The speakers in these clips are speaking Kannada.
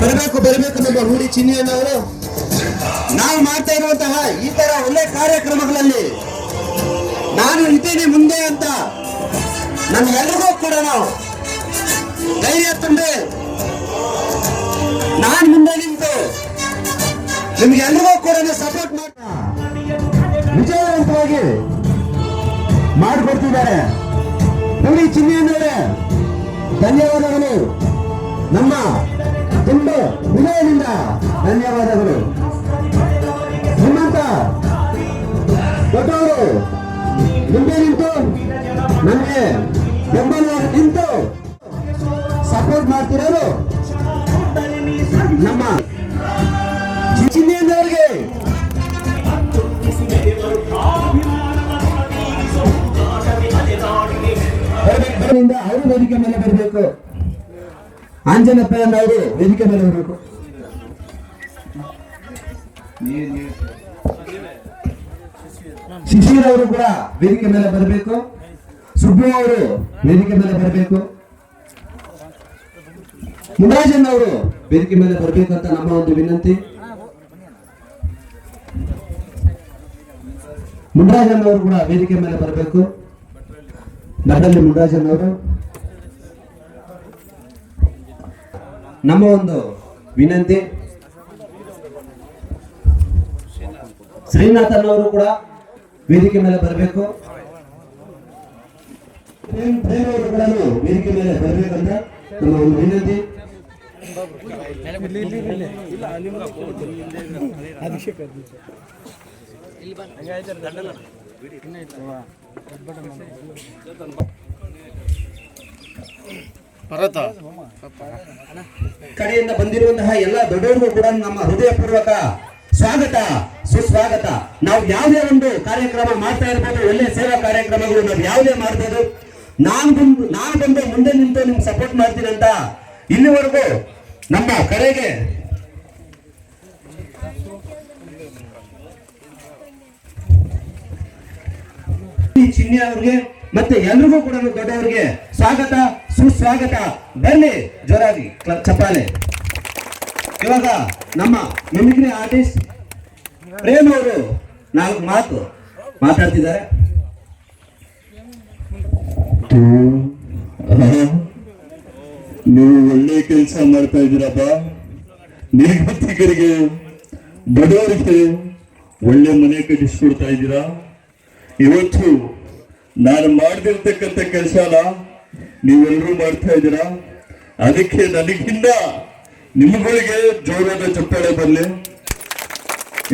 ಬರಬೇಕು ಬರಬೇಕು ನಮ್ಮ ರೂಢಿ ಚಿನ್ನಣ್ಣವರು ನಾವು ಮಾಡ್ತಾ ಇರುವಂತಹ ಈ ತರ ಒಳ್ಳೆ ಕಾರ್ಯಕ್ರಮಗಳಲ್ಲಿ ನಾನು ಇದ್ದೇನೆ ಮುಂದೆ ಅಂತ ನಮ್ಗೆಲ್ರಿಗೂ ಕೂಡ ನಾವು ಧೈರ್ಯ ತುಂಬೆ ನಾನು ಮುಂದೆ ನಿಂತು ನಿಮ್ಗೆಲ್ರಿಗೂ ಕೂಡ ಸಪೋರ್ಟ್ ಮಾಡ ವಿಜಯವಂತವಾಗಿ ಮಾಡಿಕೊಡ್ತಿದ್ದಾರೆ. ನೋಡಿ ಚಿನ್ನಿಯನ್ನವರೇ ಧನ್ಯವಾದಗಳು. ನಮ್ಮ ತುಂಬ ಹೃದಯದಿಂದ ಧನ್ಯವಾದಗಳು. ನಿಮ್ಮಂತ ದೊಡ್ಡವರು, ಮುಂದೆ ನಿಂತು ನಮಗೆ ಬೆಂಬಲ ನಿಂತು ಸಪೋರ್ಟ್ ಮಾಡ್ತಿರೋದು ನಮ್ಮ ಚಿನ್ನಿಯಂದವರಿಗೆ ಅವರು ಮೇಲೆ ಬರಬೇಕು. ಆಂಜನಪ್ಪ ಅವರು, ವೇದಿಕೆ ಮೇಲೆ ಬರಬೇಕು ಶಿಶಿರ್ ಅವರು ಕೂಡ ವೇದಿಕೆ ಮೇಲೆ ಬರಬೇಕು. ಸುಬ್ಬು ಅವರು ವೇದಿಕೆ ಮೇಲೆ ಬರಬೇಕು. ಮುರಾಜನ್ ಅವರು ವೇದಿಕೆ ಮೇಲೆ ಬರಬೇಕು ಅಂತ ನಮ್ಮ ಒಂದು ವಿನಂತಿ. ಮುನರಾಜನ್ ಅವರು ಕೂಡ ವೇದಿಕೆ ಮೇಲೆ ಬರಬೇಕು. ನಡಲ್ಲಿ ಮುನರಾಜನ್ ಅವರು. ನಮ್ಮ ಒಂದು ವಿನಂತಿ. ಶ್ರೀನಾಥನ್ ಅವರು ಕೂಡ ವೇದಿಕೆ ಮೇಲೆ ಬರಬೇಕು. ವೇದಿಕೆ ಮೇಲೆ ಬರಬೇಕಂತ ನಮ್ಮ ಒಂದು ವಿನಂತಿ. ಕಡೆಯಿಂದ ಬಂದಿರುವಂತಹ ಎಲ್ಲ ದೊಡ್ಡವರಿಗೂ ಕೂಡ ನಮ್ಮ ಹೃದಯಪೂರ್ವಕ ಸ್ವಾಗತ, ಸುಸ್ವಾಗತ. ನಾವು ಯಾವುದೇ ಒಂದು ಕಾರ್ಯಕ್ರಮ ಮಾಡ್ತಾ ಇರ್ಬೋದು, ಒಳ್ಳೆ ಸೇವಾ ಕಾರ್ಯಕ್ರಮಗಳು ನಾವು ಯಾವುದೇ ಮಾಡ್ಬೋದು ನಾನು ಬಂದು ನಾನು ಬಂದು ಮುಂದೆ ನಿಂತು ನಿಮ್ಗೆ ಸಪೋರ್ಟ್ ಮಾಡ್ತೀನಿ ಅಂತ ಇಲ್ಲಿವರೆಗೂ ನಮ್ಮ ಕರೆಗೆ ಚಿನ್ನಿ ಅವ್ರಿಗೆ ಮತ್ತೆ ಎಲ್ರಿಗೂ ಕೂಡ ದೊಡ್ಡವರಿಗೆ ಸ್ವಾಗತ. ಸುಸ್ವಾಗತ. ಬನ್ನಿ, ಜೋರಾಗಿ ಚಪ್ಪಾಳೆ. ಇವಾಗ ನಮ್ಮ ಮಿಮಿಕ್ರಿ ಆರ್ಟಿಸ್ಟ್ ಪ್ರೇಮ್ ಅವರು ನಾಲ್ಕು ಮಾತು ಮಾತಾಡ್ತಿದ್ದಾರೆ. ನೀವು ಒಳ್ಳೆ ಕೆಲಸ ಮಾಡ್ತಾ ಇದ್ದೀರಪ್ಪ. ನಿರ್ಗತಿಕರಿಗೆ ಬಡವರಿಗೆ ಒಳ್ಳೆ ಮನೆ ಕಟ್ಟಿಸ್ಕೊಡ್ತಾ ಇದ್ದೀರಾ? ಇವತ್ತು ನಾನು ಮಾಡದಿರ್ತಕ್ಕಂಥ ಕೆಲಸನ ನೀವೆಲ್ಲರೂ ಮಾಡ್ತಾ ಇದ್ದೀರಾ? ಅದಕ್ಕೆ ನನಗಿಂತ ನಿಮ್ಮಗಳಿಗೆ ಜೋರಾದ ಚಪ್ಪಾಳೆ ಬರಲಿ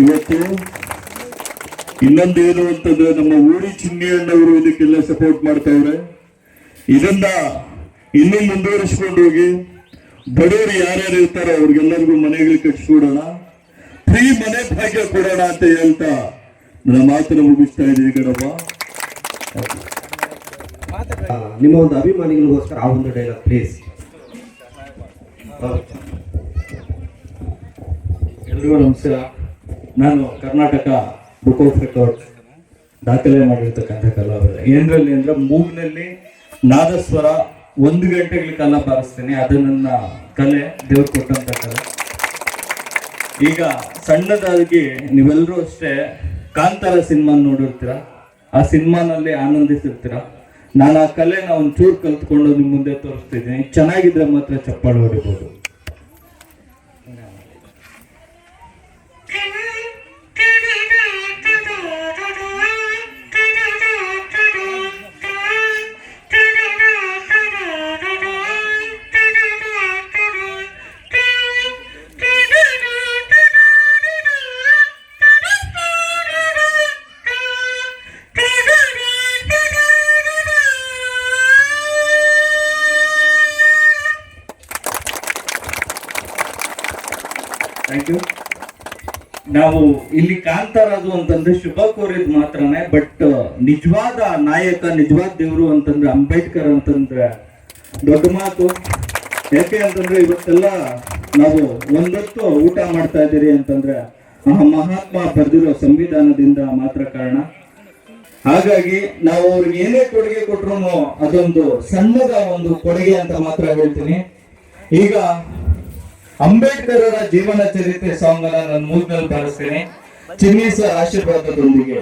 ಇವತ್ತು ಇನ್ನೊಂದೇನು ಅಂತಂದ್ರೆ ನಮ್ಮ ಊರಿ ಚಿನ್ನಿಯಣ್ಣವರು ಇದಕ್ಕೆಲ್ಲ ಸಪೋರ್ಟ್ ಮಾಡ್ತಾವ್ರೆ. ಇದನ್ನ ಇನ್ನೂ ಮುಂದುವರಿಸ್ಕೊಂಡು ಹೋಗಿ ಬಡವರು ಯಾರ್ಯಾರು ಇರ್ತಾರೋ ಅವ್ರಿಗೆಲ್ಲರಿಗೂ ಮನೆಗಳಿಗೆ ಕಟ್ಸ್ಕೊಡೋಣ ಫ್ರೀ ಮನೆ ಭಾಗ್ಯ ಕೊಡೋಣ ಅಂತ ಹೇಳ್ತಾ ನನ್ನ ಮಾತನ್ನ ಮುಗಿಸ್ತಾ ಇದ್ದೀನಿ ಕಣಪ್ಪ. ನಿಮ್ಮ ಒಂದು ಅಭಿಮಾನಿಗಳಿಗೋಸ್ಕರ ಆ ಒಂದು ಡೈಲಾಗ್ ಪ್ಲೀಸ್ ಎಲ್ರಿಗೂ ನಮಸ್ಕಾರ. ನಾನು ಕರ್ನಾಟಕ ಬುಕ್ ಆಫ್ ರೆಕಾರ್ಡ್ ದಾಖಲೆ ಮಾಡಿರ್ತಕ್ಕಂಥ ಕಲಾವಿದ. ಏನರಲ್ಲಿ ಅಂದ್ರೆ ಮೂಗ್ನಲ್ಲಿ ನಾದಸ್ವರ ಒಂದು ಗಂಟೆಗಳ ಕಾಲ ಬಾರಿಸ್ತೇನೆ ಅದು ನನ್ನ ಕಲೆ, ದೇವ್ರು ಕೊಟ್ಟಂತ ಕಲೆ. ಈಗ ಸಣ್ಣದಾಗಿ ನೀವೆಲ್ಲರೂ ಅಷ್ಟೇ ಕಾಂತಾರ ಸಿನಿಮಾ ನೋಡಿರ್ತೀರ? ಆ ಸಿನಿಮಾನಲ್ಲಿ ಆನಂದಿಸಿರ್ತೀರ? ನಾನು ಆ ಕಲೆನ ಒಂಚೂರು ಕಲ್ತ್ಕೊಂಡು ನಿಮ್ಮ ಮುಂದೆ ತೋರಿಸ್ತಿದ್ದೀನಿ. ಚೆನ್ನಾಗಿದ್ರೆ ಮಾತ್ರ ಚಪ್ಪಾಳೆ ಹೊಡಿಬೋದು. ಕಾಂತಾರದು ಅಂತಂದ್ರೆ ಶುಭ ಕೋರಿದ್ ಮಾತ್ರನೇ, ಬಟ್ ನಿಜವಾದ ನಾಯಕ, ನಿಜವಾದ ದೇವರು ಅಂತಂದ್ರೆ ಅಂಬೇಡ್ಕರ್ ಅಂತಂದ್ರೆ ದೊಡ್ಡ ಮಾತು. ಯಾಕೆ ಅಂತಂದ್ರೆ ಇವತ್ತೆಲ್ಲ ನಾವು ಒಂದೊತ್ತು ಊಟ ಮಾಡ್ತಾ ಇದ್ದೀರಿ ಅಂತಂದ್ರೆ ಆ ಮಹಾತ್ಮ ಬರೆದಿರೋ ಸಂವಿಧಾನದಿಂದ ಮಾತ್ರ ಕಾರಣ. ಹಾಗಾಗಿ ನಾವು ಅವ್ರಿಗೆ ಏನೇ ಕೊಡುಗೆ ಕೊಟ್ರು ಅದೊಂದು ಸಣ್ಣದ ಒಂದು ಕೊಡುಗೆ ಅಂತ ಮಾತ್ರ ಹೇಳ್ತೀನಿ. ಈಗ ಅಂಬೇಡ್ಕರ್ ಅವರ ಜೀವನ ಚರಿತ್ರೆ ಸಾಂಗ್ ಅನ್ನ ನಾನು ಮೂಗ್ನಲ್ಲಿ ಬಾರಿಸ್ತೀನಿ. ಚಿನ್ನಿ ಸರ್ ಆಶೀರ್ವಾದದೊಂದಿಗೆ.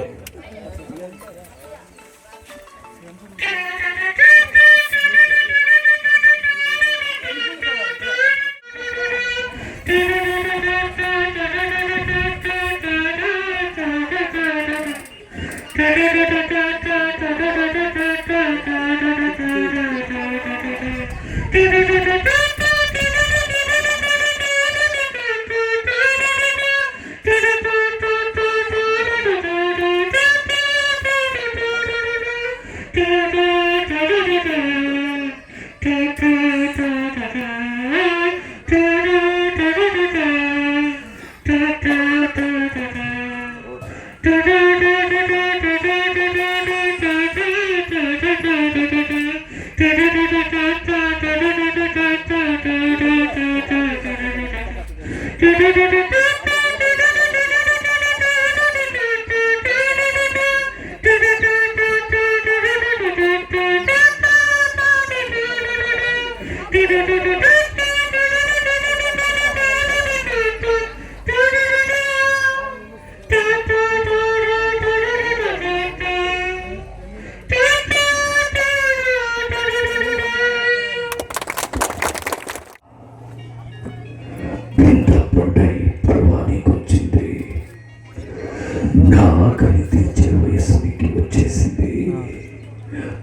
నా ఆకలి తీర్చే మీకు వచ్చేసింది.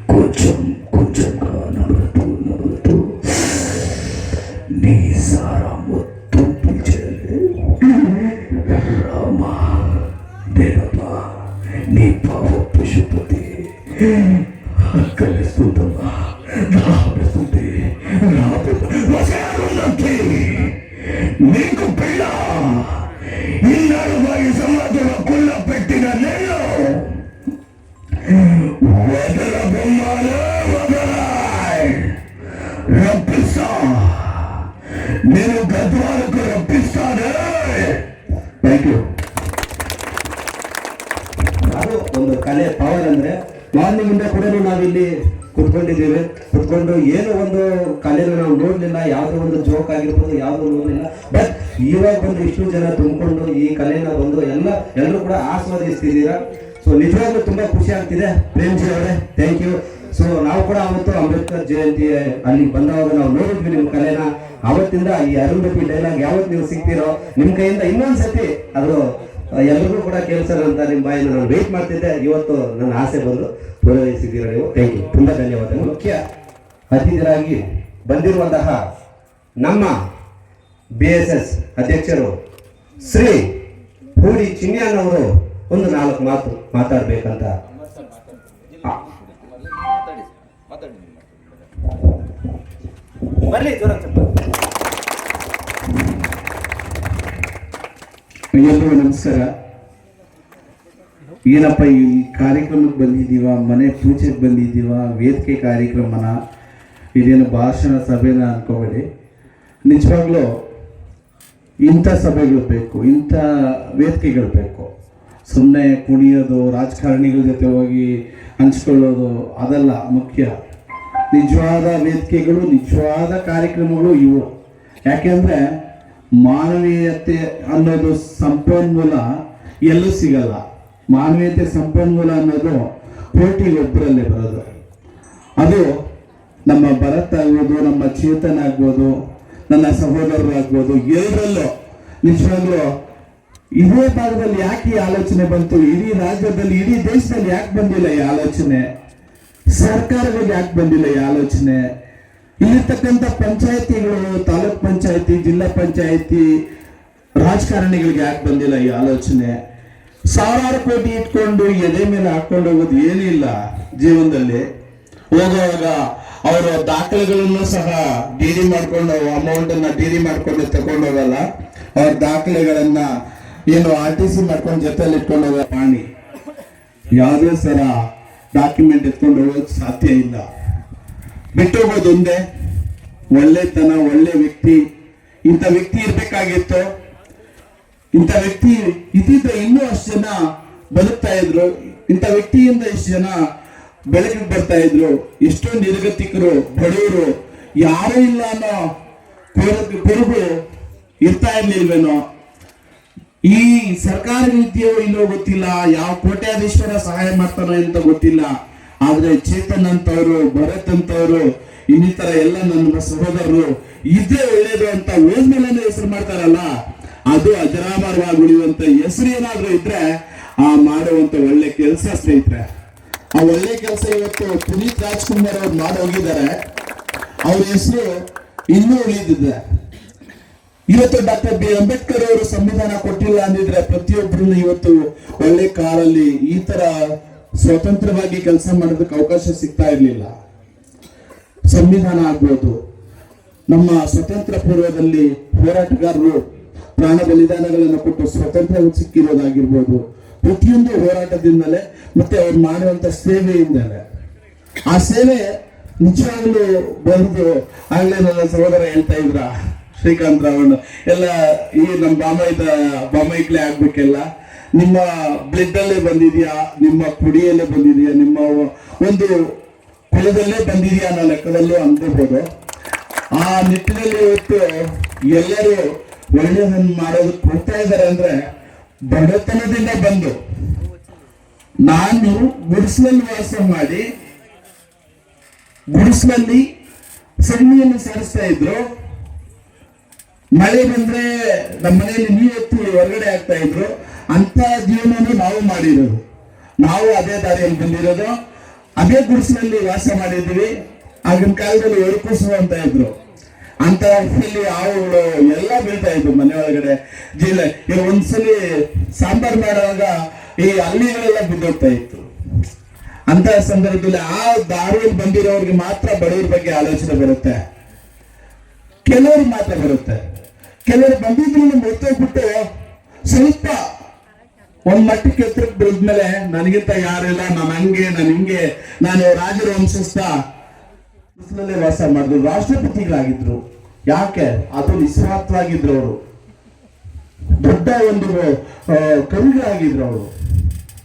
కొంచెం కొంచెంగా నములుతూ నములుతూ నీ సారా మొత్తం పిలిచేయాలి రామా దేవతా నీ పావ పశుపతి కలిస్తుందమ్మా రాబడుతుంది రాబడుతుంది నీకు పిల్ల ఇన్నర వారి సమాధిలో ಕುತ್ಕೊಂಡಿದ್ದೇವೆ. ಕುತ್ಕೊಂಡು ಏನು ಒಂದು ಕಲೆನ ನಾವು ನೋಡಲಿಲ್ಲ, ಯಾವುದೋ ಒಂದು ಜೋಕ್ ಆಗಿರ್ಬೋದು, ಯಾವುದೋ ನೋಡಲಿಲ್ಲ. ಬಟ್ ಇವಾಗ ಬಂದು ಇಷ್ಟು ಜನ ತುಂಬಿಕೊಂಡು ಈ ಕಲೆನ ಬಂದು ಎಲ್ಲ ಎಲ್ಲರೂ ಕೂಡ ಆಸ್ವಾದಿಸ್ತಿದ್ದೀರಾ? ಸೊ ನಿಜವಾಗ್ಲೂ ತುಂಬಾ ಖುಷಿ ಆಗ್ತಿದೆ, ಪ್ರೇಮ್ಜಿ ಅವರೇ. ಥ್ಯಾಂಕ್ ಯು ಸೊ ನಾವು ಕೂಡ ಅವತ್ತು ಅಂಬೇಡ್ಕರ್ ಜಯಂತಿ ಅಲ್ಲಿ ಬಂದಾಗ ನಾವು ನೋಡಿದ್ವಿ ನಿಮ್ಮ ಕಲೆನ. ಅವತ್ತಿಂದ ಈ ಅರುಂಧತಿ ಡೈಲಾಗ್ ಯಾವತ್ತು ನೀವು ಸಿಗ್ತೀರೋ, ನಿಮ್ಮ ಕೈಯಿಂದ ಇನ್ನೊಂದ್ಸತಿ ಅದು ಎಲ್ರಿಗೂ ಕೂಡ ಕೇಳಿಸೋಣ ಅಂತ ನಿಮ್ಮ ಬಾಯಿಂದ ನಾನು ವೇಟ್ ಮಾಡ್ತಿದ್ದೆ. ಇವತ್ತು ನನ್ನ ಆಸೆ ಬಂದು ಪೂರೈಸಿದ್ದೀರ ನೀವು? ಥ್ಯಾಂಕ್ ಯು ತುಂಬ ಧನ್ಯವಾದ ಮುಖ್ಯ ಅತಿಥಿಗಳಾಗಿ ಬಂದಿರುವಂತಹ ನಮ್ಮ ಬಿ ಎಸ್ ಎಸ್ ಅಧ್ಯಕ್ಷರು ಶ್ರೀ ಹೂಡಿ ಚಿನ್ಯಾನವರು ಒಂದು ನಾಲ್ಕು ಮಾತು ಮಾತಾಡ್ಬೇಕಂತ. ಬರಲಿ ಬರ್ಲಿ ಎಲ್ರಿಗೂ ನಮಸ್ಕಾರ ಏನಪ್ಪ ಈ ಕಾರ್ಯಕ್ರಮಕ್ಕೆ ಬಂದಿದ್ದೀವ, ಮನೆ ಪೂಜೆಗೆ ಬಂದಿದ್ದೀವ, ವೇದಿಕೆ ಕಾರ್ಯಕ್ರಮನ, ಇದೇನು ಭಾಷಣ ಸಭೆನ ಅನ್ಕೋಬೇಡಿ. ನಿಜವಾಗ್ಲೂ ಇಂಥ ಸಭೆಗಳು ಬೇಕು, ಇಂಥ ವೇದಿಕೆಗಳು ಬೇಕು. ಸುಮ್ಮನೆ ಕುಣಿಯೋದು, ರಾಜಕಾರಣಿಗಳ ಜೊತೆ ಹೋಗಿ ಹಂಚ್ಕೊಳ್ಳೋದು, ಅದೆಲ್ಲ ಮುಖ್ಯ. ನಿಜವಾದ ವೇದಿಕೆಗಳು, ನಿಜವಾದ ಕಾರ್ಯಕ್ರಮಗಳು ಇವು. ಯಾಕೆಂದರೆ ಮಾನವೀಯತೆ ಅನ್ನೋದು ಸಂಪನ್ಮೂಲ ಎಲ್ಲೂ ಸಿಗಲ್ಲ. ಮಾನವೀಯತೆ ಸಂಪನ್ಮೂಲ ಅನ್ನೋದು ಕೋಟಿ ಒಬ್ಬರಲ್ಲೇ ಬರೋದು. ಅದು ನಮ್ಮ ಭರತ್ ಆಗ್ಬೋದು, ನಮ್ಮ ಚೇತನ್ ಆಗ್ಬೋದು, ನನ್ನ ಸಹೋದರರು ಆಗ್ಬೋದು ಎಲ್ಲರಲ್ಲೂ ನಿಜವಾಗ್ಲೂ ಇದೇ ಭಾಗದಲ್ಲಿ ಯಾಕೆ ಈ ಆಲೋಚನೆ ಬಂತು? ಇಡೀ ರಾಜ್ಯದಲ್ಲಿ, ಇಡೀ ದೇಶದಲ್ಲಿ ಯಾಕೆ ಬಂದಿಲ್ಲ ಈ ಆಲೋಚನೆ? ಸರ್ಕಾರದಲ್ಲಿ ಯಾಕೆ ಬಂದಿಲ್ಲ ಈ ಆಲೋಚನೆ? ಇಲ್ಲಿರ್ತಕ್ಕಂಥ ಪಂಚಾಯತಿಗಳು, ತಾಲೂಕ್ ಪಂಚಾಯತಿ, ಜಿಲ್ಲಾ ಪಂಚಾಯತಿ ರಾಜಕಾರಣಿಗಳಿಗೆ ಯಾಕೆ ಬಂದಿಲ್ಲ ಈ ಆಲೋಚನೆ? ಸಾವಿರಾರು ಕೋಟಿ ಇಟ್ಕೊಂಡು ಎದೆ ಮೇಲೆ ಹಾಕೊಂಡು ಹೋಗೋದು ಏನಿಲ್ಲ ಜೀವನದಲ್ಲಿ. ಹೋಗುವಾಗ ಅವರ ದಾಖಲೆಗಳನ್ನು ಸಹ ಡಿ ಡಿ ಮಾಡ್ಕೊಂಡು ಅಮೌಂಟ್ ಅನ್ನ ಡಿ ಡಿ ಮಾಡ್ಕೊಂಡು ತಗೊಂಡು ಹೋಗಲ್ಲ. ಅವ್ರ ದಾಖಲೆಗಳನ್ನ ಏನು ಆರ್ ಟಿ ಸಿ ಮಾಡ್ಕೊಂಡು ಜೊತೆಲಿ ಇಟ್ಕೊಂಡು ಹೋಗೋ ಪ್ರಾಣಿ ಯಾವುದೇ ಸರ ಡಾಕ್ಯುಮೆಂಟ್ ಎತ್ಕೊಂಡು ಹೋಗೋದು ಸಾಧ್ಯ ಇಲ್ಲ. ಬಿಟ್ಟೋಗೋದು ಒಂದೇ ಒಳ್ಳೆತನ, ಒಳ್ಳೆ ವ್ಯಕ್ತಿ. ಇಂಥ ವ್ಯಕ್ತಿ ಇರ್ಬೇಕಾಗಿತ್ತು. ಇಂಥ ವ್ಯಕ್ತಿ ಇದ್ದಿದ್ರೆ ಇನ್ನೂ ಅಷ್ಟು ಜನ ಬದುಕ್ತಾ ಇದ್ರು. ಇಂಥ ವ್ಯಕ್ತಿಯಿಂದ ಇಷ್ಟು ಜನ ಬೆಳಕಿಗೆ ಬರ್ತಾ ಇದ್ರು. ಎಷ್ಟೋ ನಿರ್ಗತಿಕರು, ಬಡವರು, ಯಾರೂ ಇಲ್ಲ ಅನ್ನೋ ಕೊರಗು ಇರ್ತಾ ಇರ್ಲಿಲ್ವೇನೋ? ಈ ಸರ್ಕಾರ ನೀತಿಯೋ ಇಲ್ಲೋ ಗೊತ್ತಿಲ್ಲ. ಯಾವ ಕೋಟ್ಯಾಧೀಶ್ವರ ಸಹಾಯ ಮಾಡ್ತಾನೋ ಅಂತ ಗೊತ್ತಿಲ್ಲ. ಆದ್ರೆ ಚೇತನ್ ಅಂತವ್ರು ಭರತ್ ಅಂತವ್ರು ಇನ್ನಿತರ ಎಲ್ಲ ನನ್ನ ಸಹೋದರರು ಇದೇ ಒಳ್ಳೇದು ಅಂತ ಹೋದ್ಮೇಲೆ ಹೆಸರು ಮಾಡ್ತಾರಲ್ಲ, ಅದು ಅಜರಾಮರವಾಗಿ ಉಳಿಯುವಂತ ಹೆಸರು ಏನಾದ್ರೂ ಇದ್ರೆ ಆ ಮಾಡುವಂತ ಒಳ್ಳೆ ಕೆಲಸ ಸ್ನೇಹಿತರೆ. ಆ ಒಳ್ಳೆ ಕೆಲಸ ಇವತ್ತು ಪುನೀತ್ ರಾಜ್ಕುಮಾರ್ ಅವ್ರು ಮಾಡಿ ಹೋಗಿದ್ದಾರೆ. ಅವ್ರ ಹೆಸರು ಇನ್ನೂ ಉಳಿದಿದೆ. ಇವತ್ತು ಡಾಕ್ಟರ್ ಬಿ. ಅಂಬೇಡ್ಕರ್ ಅವರು ಸಂವಿಧಾನ ಕೊಟ್ಟಿಲ್ಲ ಅಂದಿದ್ರೆ ಪ್ರತಿಯೊಬ್ಬರನ್ನು ಇವತ್ತು ಒಳ್ಳೆ ಕಾಲಲ್ಲಿ ಈ ತರ ಸ್ವತಂತ್ರವಾಗಿ ಕೆಲಸ ಮಾಡೋದಕ್ಕೆ ಅವಕಾಶ ಸಿಗ್ತಾ ಇರ್ಲಿಲ್ಲ. ಸಂವಿಧಾನ ಆಗ್ಬೋದು. ನಮ್ಮ ಸ್ವತಂತ್ರ ಪೂರ್ವದಲ್ಲಿ ಹೋರಾಟಗಾರರು ಪ್ರಾಣ ಬಲಿದಾನಗಳನ್ನು ಕೊಟ್ಟು ಸ್ವತಂತ್ರ ಸಿಕ್ಕಿರೋದಾಗಿರ್ಬೋದು. ಪ್ರತಿಯೊಂದು ಹೋರಾಟದಿಂದಲೇ ಮತ್ತೆ ಅವ್ರು ಮಾಡುವಂತ ಸೇವೆಯಿಂದಲೇ ಆ ಸೇವೆ ನಿಜವಾಗ್ಲೂ ಬಂದು ಆಗ್ಲೇ ನನ್ನ ಸಹೋದರ ಹೇಳ್ತಾ ಇದ್ರ, ಶ್ರೀಕಾಂತ್ ರಾವಣ್ಣ, ಎಲ್ಲ ಈ ನಮ್ಮ ಬಾಮೈದ, ಬಾಮೈಕ್ಲೆ ಆಗ್ಬೇಕೆಲ್ಲ. ನಿಮ್ಮ ಬ್ಲಡ್ ಅಲ್ಲೇ ಬಂದಿದ್ಯಾ? ನಿಮ್ಮ ಕುಡಿಯಲ್ಲೇ ಬಂದಿದ್ಯಾ? ನಿಮ್ಮ ಒಂದು ಕುಲದಲ್ಲೇ ಬಂದಿದೆಯಾ ಅನ್ನೋ ಲೆಕ್ಕದಲ್ಲೂ ಅನ್ಕೋಬಹುದು ಆ ನಿಟ್ಟಿನಲ್ಲಿ ಇವತ್ತು ಎಲ್ಲರೂ ಒಳ್ಳೆಯದನ್ನು ಮಾಡೋದು ಕೊಡ್ತಾ ಇದ್ದಾರೆ ಅಂದ್ರೆ ಬಡತನದಿಂದ ಬಂದು ನಾನು ಗುಡಿಸಲಲ್ಲಿ ವಾಸ ಮಾಡಿ ಗುಡಿಸಲಲ್ಲಿ ಸಣ್ಣಿಯನ್ನು ಸಾರಿಸ್ತಾ ಇದ್ರು. ಮಳೆ ಬಂದ್ರೆ ನಮ್ಮ ಮನೆಯಲ್ಲಿ ನೀರು ಹೊರಗಡೆ ಆಗ್ತಾ ಇದ್ರು. ಅಂತ ಜೀವನವನ್ನು ನಾವು ಮಾಡಿರೋದು. ನಾವು ಅದೇ ದಾರಿಯಲ್ಲಿ ಬಂದಿರೋದು. ಅದೇ ಗುಡಿಸಿನಲ್ಲಿ ವಾಸ ಮಾಡಿದ್ವಿ ಆಗಿನ ಕಾಲದಲ್ಲಿ ಒಳಕುಸು ಅಂತ ಇದ್ರು. ಅಂತ ಇಲ್ಲಿ ಹಾವುಗಳು ಎಲ್ಲ ಬೀಳ್ತಾ ಇದ್ರು ಮನೆ ಒಳಗಡೆ. ಜಿಲ್ಲೆ. ಈಗ ಒಂದ್ಸಲಿ ಸಾಂಬಾರ್ ಮಾಡುವಾಗ ಈ ಹಳ್ಳಿಗಳೆಲ್ಲ ಬಿದ್ದೋಗ್ತಾ ಇತ್ತು. ಅಂತ ಸಂದರ್ಭದಲ್ಲಿ ಆ ದಾರಿಯಲ್ಲಿ ಬಂದಿರೋರಿಗೆ ಮಾತ್ರ ಬಡವರ ಬಗ್ಗೆ ಆಲೋಚನೆ ಬರುತ್ತೆ. ಕೆಲವ್ರಿಗೆ ಮಾತ್ರ ಬರುತ್ತೆ. ಕೆಲವರು ಬಂದಿದ್ರು ಗೊತ್ತೋಗ್ಬಿಟ್ಟು ಸ್ವಲ್ಪ ಒಂದ್ ಮಟ್ಟಕ್ಕೆ ಎತ್ತರಕ್ಕೆ ಬೆಳೆದ್ಮೇಲೆ ನನಗಿಂತ ಯಾರಿಲ್ಲ ನಾನು ಹಂಗೆ, ನಾನು ಹಿಂಗೆ, ನಾನು ರಾಜರ ವಂಶಸ್ಥ ವಾಸ ಮಾಡಿದ್ರು. ರಾಷ್ಟ್ರಪತಿಗಳಾಗಿದ್ರು. ಯಾಕೆ? ಅದು ನಿಸ್ವಾರ್ಥವಾಗಿದ್ರು ಅವರು. ದೊಡ್ಡ ಒಂದು ಕವಿಗಳಾಗಿದ್ರು ಅವರು.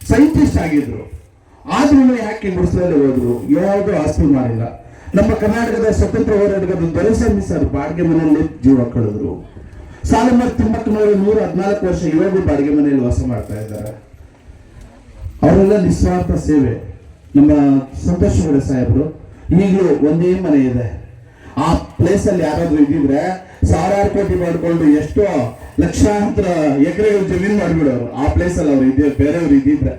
ಸೈಂಟಿಸ್ಟ್ ಆಗಿದ್ರು. ಆದ್ರೂ ಯಾಕೆ ಗುಡಿಸಲಲ್ಲಿ ಹೋದ್ರು? ಯಾವುದು ಆಸ್ತಿ ಮಾಡಿಲ್ಲ. ನಮ್ಮ ಕರ್ನಾಟಕದ ಸ್ವತಂತ್ರ ಹೋರಾಟಗಾರರು ದೊರೆಸ್ವಾಮಿ ಸರ್, ಬಾಡಿಗೆ ಮನೆಯಲ್ಲಿ ಜೀವ ಕಳೆದ್ರು. ಸಾಲಮರ್ ತಿಮ್ಮಕ್ಕನವರು ನೂರ ಹದಿನಾಲ್ಕು ವರ್ಷ ಇವಾಗ ಬಾಡಿಗೆ ಮನೆಯಲ್ಲಿ ವಾಸ ಮಾಡ್ತಾ ಇದ್ದಾರೆ. ಅವರೆಲ್ಲ ನಿಸ್ವಾರ್ಥ ಸೇವೆ. ನಮ್ಮ ಸಂತೋಷ್ ಗೌಡ ಸಾಹೇಬರು, ಈಗಲೂ ಒಂದೇ ಮನೆ ಇದೆ. ಆ ಪ್ಲೇಸ್ ಅಲ್ಲಿ ಯಾರಾದ್ರೂ ಇದ್ದಿದ್ರೆ ಸಾವಿರಾರು ಕೋಟಿ ಮಾಡಿಕೊಂಡು ಎಷ್ಟೋ ಲಕ್ಷಾಂತರ ಎಕರೆಗಳು ಜಮೀನು ಮಾಡಿಬಿಡೋರು. ಆ ಪ್ಲೇಸ್ ಅಲ್ಲಿ ಅವ್ರು ಇದ್ದ ಬೇರೆಯವ್ರು ಇದ್ದಿದ್ರೆ.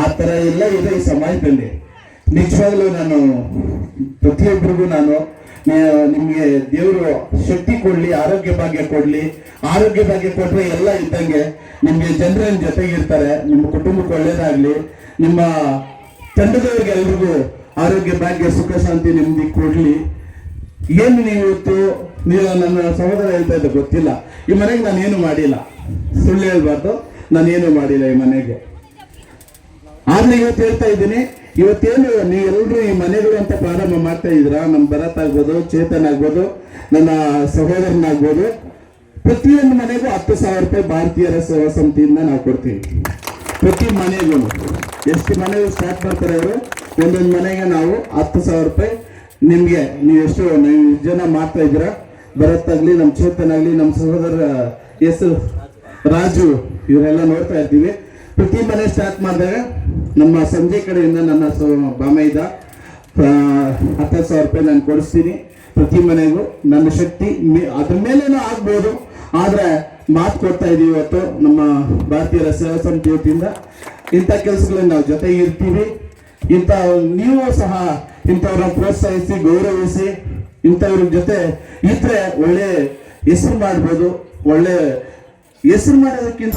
ಆ ತರ ಎಲ್ಲ ಇದೆ ಈ ಸಮಾಜದಲ್ಲಿ. ನಿಜವಾಗ್ಲೂ ನಾನು ಪ್ರತಿಯೊಬ್ಬರಿಗೂ ನಾನು ನಿಮ್ಗೆ ದೇವರು ಶಕ್ತಿ ಕೊಡ್ಲಿ, ಆರೋಗ್ಯ ಭಾಗ್ಯ ಕೊಡ್ಲಿ, ಆರೋಗ್ಯ ಭಾಗ್ಯ ಕೊಟ್ರೆ ಎಲ್ಲ ಇದ್ದಂಗೆ ನಿಮ್ಗೆ ಜನರ ಜೊತೆಗಿರ್ತಾರೆ, ನಿಮ್ಮ ಕುಟುಂಬಕ್ಕೆ ಒಳ್ಳೇದಾಗ್ಲಿ, ನಿಮ್ಮ ತಂಡದವ್ರಿಗೆ ಎಲ್ರಿಗೂ ಆರೋಗ್ಯ, ಭಾಗ್ಯ, ಸುಖ, ಶಾಂತಿ ನಿಮ್ಗೆ ಕೊಡ್ಲಿ. ಏನು ನೀವು ಇವತ್ತು, ನೀವು ನನ್ನ ಸಹೋದರ ಹೇಳ್ತಾ ಇದ್ದ ಗೊತ್ತಿಲ್ಲ. ಈ ಮನೆಗೆ ನಾನೇನು ಮಾಡಿಲ್ಲ. ಸುಳ್ಳು ಹೇಳ್ಬಾರ್ದು. ನಾನೇನು ಮಾಡಿಲ್ಲ ಈ ಮನೆಗೆ. ಆದ್ರೆ ಇವತ್ತು ಹೇಳ್ತಾ ಇದ್ದೀನಿ ಇವತ್ತೇನು ನೀವೆಲ್ಲರೂ ಈ ಮನೆಗಳು ಅಂತ ಪ್ರಾರಂಭ ಮಾಡ್ತಾ ಇದ್ದೀರಾ? ನಮ್ಮ ಭರತ್ ಆಗ್ಬೋದು, ಚೇತನ್ ಆಗ್ಬೋದು, ನನ್ನ ಸಹೋದರನಾಗ್ಬೋದು ಪ್ರತಿಯೊಂದು ಮನೆಗೂ ಹತ್ತು ಸಾವಿರ ರೂಪಾಯಿ ಭಾರತೀಯರ ಸೇವಾ ಸಮಿತಿಯಿಂದ ನಾವು ಕೊಡ್ತೀವಿ. ಪ್ರತಿ ಮನೆಗೂ. ಎಷ್ಟು ಮನೆಗೂ ಸ್ಟಾರ್ಟ್ ಮಾಡ್ತಾರೆ ಅವರು? ಒಂದೊಂದು ಮನೆಗೆ ನಾವು ಹತ್ತು ಸಾವಿರ ರೂಪಾಯಿ. ನಿಮಗೆ ನೀವು ಎಷ್ಟು ನೀವು ಜನ ಮಾಡ್ತಾ ಇದ್ದೀರಾ? ಭರತ್ ಆಗ್ಲಿ ನಮ್ಮ ಚೇತನ್ ಆಗಲಿ ನಮ್ಮ ಸಹೋದರ ಎಸ್ ರಾಜು, ಇವರೆಲ್ಲ ನೋಡ್ತಾ ಇರ್ತೀವಿ. ಪ್ರತಿ ಮನೆ ಸ್ಟಾರ್ಟ್ ಮಾಡಿದಾಗ ನಮ್ಮ ಸಂಜೆ ಕಡೆಯಿಂದ ನನ್ನ ಬಾಮೈದ ಹತ್ತು ಸಾವಿರ ರೂಪಾಯಿ ನಾನು ಕೊಡಿಸ್ತೀನಿ ಪ್ರತಿ ಮನೆಗೂ. ನನ್ನ ಶಕ್ತಿ ಅದ್ರ ಮೇಲೇನೂ ಆಗ್ಬೋದು. ಆದರೆ ಮಾತು ಕೊಡ್ತಾ ಇದೀವಿ ಇವತ್ತು ನಮ್ಮ ಭಾರತೀಯ ಸೇವಾ ಸಮಿತಿ ವತಿಯಿಂದ ಇಂಥ ಕೆಲಸಗಳಲ್ಲಿ ನಾವು ಜೊತೆಗೆ ಇರ್ತೀವಿ. ಇಂಥ ನೀವು ಸಹ ಇಂಥವ್ರನ್ನ ಪ್ರೋತ್ಸಾಹಿಸಿ, ಗೌರವಿಸಿ, ಇಂಥವ್ರ ಜೊತೆ ಇದ್ರೆ ಒಳ್ಳೆ ಹೆಸರು ಮಾಡ್ಬೋದು. ಒಳ್ಳೆ ಹೆಸರು ಮಾಡೋದಕ್ಕಿಂತ